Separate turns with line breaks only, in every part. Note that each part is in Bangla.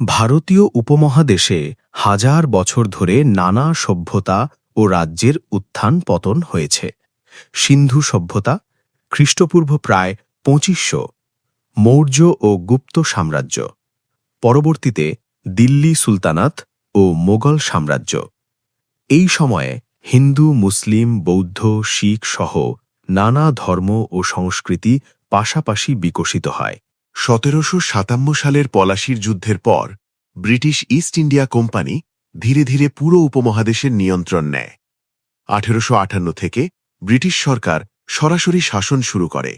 ভারতীয় উপমহাদেশে হাজার বছর ধরে নানা সভ্যতা ও রাজ্যের উত্থান পতন হয়েছে। সিন্ধু সভ্যতা, খ্রিস্টপূর্ব প্রায় পঁচিশশো, মৌর্য ও গুপ্ত সাম্রাজ্য, পরবর্তীতে দিল্লি সুলতানাত ও মোগল সাম্রাজ্য। এই সময়ে হিন্দু, মুসলিম, বৌদ্ধ, শিখ সহ নানা ধর্ম ও সংস্কৃতি পাশাপাশি বিকশিত হয়।
সতেরোশো সাতান্ন সালের পলাশির যুদ্ধের পর, ব্রিটিশ ইস্ট ইন্ডিয়া কোম্পানি ধীরে ধীরে পুরো উপমহাদেশের নিয়ন্ত্রণ নেয়। আঠেরোশো আটান্ন থেকে ব্রিটিশ সরকার সরাসরি শাসন শুরু করে।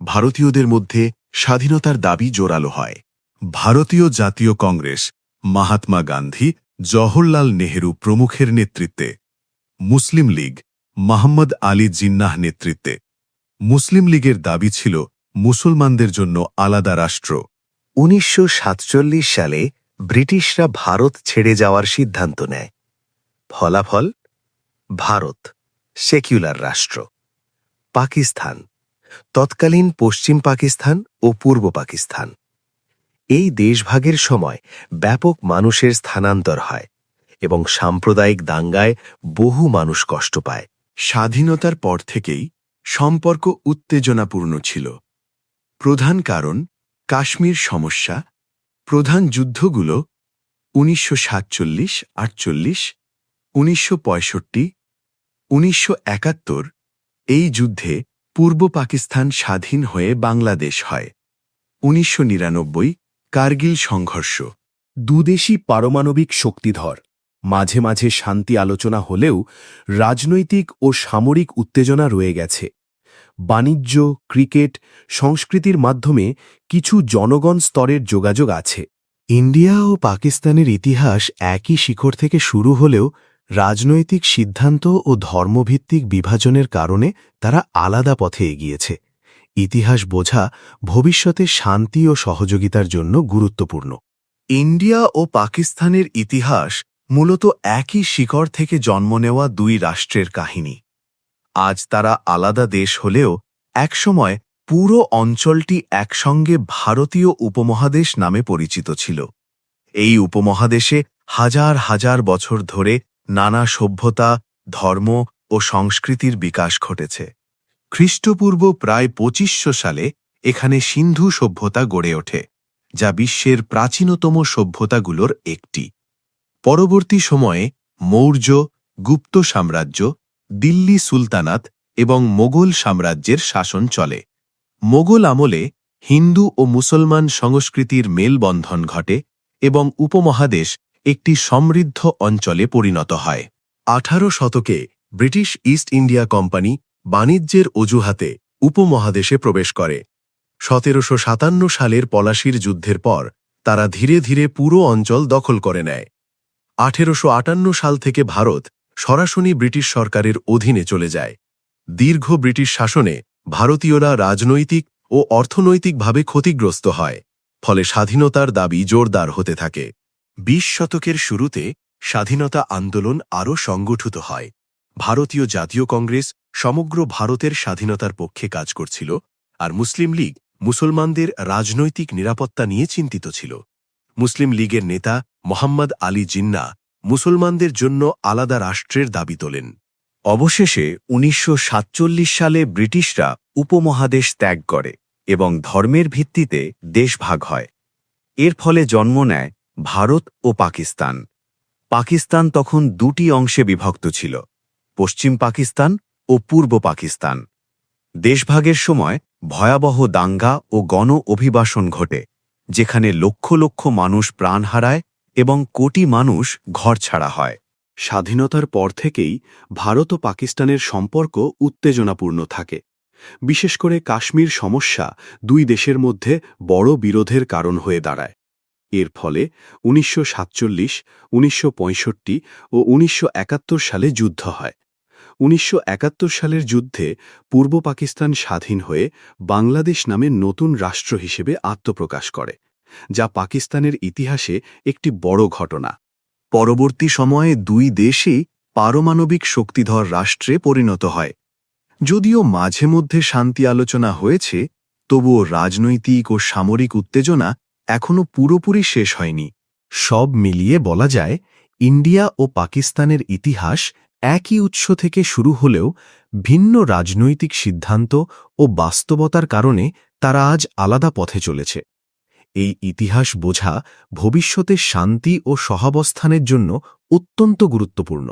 ভারতীয়দের মধ্যে স্বাধীনতার দাবি জোরালো হয়। ভারতীয় জাতীয় কংগ্রেস মহাত্মা গান্ধী, জওহরলাল নেহেরু প্রমুখের নেতৃত্বে, মুসলিম লীগ মোহাম্মদ আলী জিন্নাহ নেতৃত্বে। মুসলিম লীগের দাবি ছিল মুসলমানদের জন্য আলাদা রাষ্ট্র।
উনিশশো সাতচল্লিশ সালে ব্রিটিশরা ভারত ছেড়ে যাওয়ার সিদ্ধান্ত নেয়। ফলাফল? ভারত সেকুলার রাষ্ট্র। পাকিস্তান, তৎকালীন পশ্চিম পাকিস্তান ও পূর্ব পাকিস্তান। এই দেশভাগের সময় ব্যাপক মানুষের স্থানান্তর হয় এবং সাম্প্রদায়িক দাঙ্গায় বহু মানুষ কষ্ট পায়।
স্বাধীনতার পর থেকেই সম্পর্ক উত্তেজনাপূর্ণ ছিল। প্রধান কারণ কাশ্মীর সমস্যা। প্রধান যুদ্ধগুলো উনিশশো সাতচল্লিশ, আটচল্লিশ, উনিশশো পঁয়ষট্টি, উনিশশো একাত্তর, এই যুদ্ধে পূর্ব পাকিস্তান স্বাধীন হয়ে বাংলাদেশ হয়। উনিশশো নিরানব্বই, কার্গিল সংঘর্ষ।
দুদেশই পারমাণবিক শক্তিধর। মাঝে মাঝে শান্তি আলোচনা হলেও রাজনৈতিক ও সামরিক উত্তেজনা রয়ে গেছে। বাণিজ্য, ক্রিকেট, সংস্কৃতির মাধ্যমে কিছু জনগণ স্তরের যোগাযোগ আছে।
ইন্ডিয়া ও পাকিস্তানের ইতিহাস একই শিখর থেকে শুরু হলেও রাজনৈতিক সিদ্ধান্ত ও ধর্মভিত্তিক বিভাজনের কারণে তারা আলাদা পথে এগিয়েছে। ইতিহাস বোঝা ভবিষ্যতে শান্তি ও সহযোগিতার জন্য গুরুত্বপূর্ণ।
ইন্ডিয়া ও পাকিস্তানের ইতিহাস মূলত একই শিকড় থেকে জন্ম নেওয়া দুই রাষ্ট্রের কাহিনী। আজ তারা আলাদা দেশ হলেও একসময় পুরো অঞ্চলটি একসঙ্গে ভারতীয় উপমহাদেশ নামে পরিচিত ছিল। এই উপমহাদেশে হাজার হাজার বছর ধরে নানা সভ্যতা, ধর্ম ও সংস্কৃতির বিকাশ ঘটেছে। খ্রিস্টপূর্ব প্রায় পঁচিশশো সালে এখানে সিন্ধু সভ্যতা গড়ে ওঠে, যা বিশ্বের প্রাচীনতম সভ্যতাগুলোর একটি। পরবর্তী সময়ে মৌর্য, গুপ্ত সাম্রাজ্য দিল্লি সুলতানাত এবং মোগল সাম্রাজ্যের শাসন চলে। মোগল আমলে হিন্দু ও মুসলমান সংস্কৃতির মেলবন্ধন ঘটে এবং উপমহাদেশ একটি সমৃদ্ধ অঞ্চলে পরিণত হয়। আঠারো শতকে ব্রিটিশ ইস্ট ইন্ডিয়া কোম্পানি বাণিজ্যের অজুহাতে উপমহাদেশে প্রবেশ করে। সতেরোশো সাতান্ন সালের পলাশির যুদ্ধের পর তারা ধীরে ধীরে পুরো অঞ্চল দখল করে নেয়। আঠেরোশো আটান্ন সাল থেকে ভারত সরাসরি ব্রিটিশ সরকারের অধীনে চলে যায়। দীর্ঘ ব্রিটিশ শাসনে ভারতীয়রা রাজনৈতিক ও অর্থনৈতিকভাবে ক্ষতিগ্রস্ত হয়, ফলে স্বাধীনতার দাবি জোরদার হতে থাকে। বিশ শতকের শুরুতে স্বাধীনতা আন্দোলন আরও সংগঠিত হয়। ভারতীয় জাতীয় কংগ্রেস সমগ্র ভারতের স্বাধীনতার পক্ষে কাজ করছিল আর মুসলিম লীগ মুসলমানদের রাজনৈতিক নিরাপত্তা নিয়ে চিন্তিত ছিল। মুসলিম লীগের নেতা মোহাম্মদ আলী জিন্না মুসলমানদের জন্য আলাদা রাষ্ট্রের দাবি তোলেন।
অবশেষে উনিশশো সাতচল্লিশ সালে ব্রিটিশরা উপমহাদেশ ত্যাগ করে এবং ধর্মের ভিত্তিতে দেশ ভাগ হয়। এর ফলে জন্ম নেয় ভারত ও পাকিস্তান। পাকিস্তান তখন দুটি অংশে বিভক্ত ছিল, পশ্চিম পাকিস্তান ও পূর্ব পাকিস্তান। দেশভাগের সময় ভয়াবহ দাঙ্গা ও গণ অভিবাসন ঘটে, যেখানে লক্ষ লক্ষ মানুষ প্রাণ হারায় এবং কোটি মানুষ ঘর ছাড়া হয়।
স্বাধীনতার পর থেকেই ভারত ও পাকিস্তানের সম্পর্ক উত্তেজনাপূর্ণ থাকে। বিশেষ করে কাশ্মীর সমস্যা দুই দেশের মধ্যে বড় বিরোধের কারণ হয়ে দাঁড়ায়। এর ফলে উনিশশো সাতচল্লিশ, উনিশশো ও উনিশশো একাত্তর সালে যুদ্ধ হয়। উনিশশো একাত্তর সালের যুদ্ধে পূর্ব পাকিস্তান স্বাধীন হয়ে বাংলাদেশ নামে নতুন রাষ্ট্র হিসেবে আত্মপ্রকাশ করে। যা পাকিস্তানের ইতিহাসে একটি বড় ঘটনা।
পরবর্তী সময়ে দুই দেশই পারমাণবিক শক্তিধর রাষ্ট্রে পরিণত হয়। যদিও মাঝে মধ্যে শান্তি আলোচনা হয়েছে, তবুও রাজনৈতিক ও সামরিক উত্তেজনা এখনও পুরোপুরি শেষ হয়নি।
সব মিলিয়ে বলা যায়, ইন্ডিয়া ও পাকিস্তানের ইতিহাস একই উৎস থেকে শুরু হলেও ভিন্ন রাজনৈতিক সিদ্ধান্ত ও বাস্তবতার কারণে তারা আজ আলাদা পথে চলেছে। এই ইতিহাস বোঝা ভবিষ্যতে শান্তি ও সহাবস্থানের জন্য অত্যন্ত গুরুত্বপূর্ণ।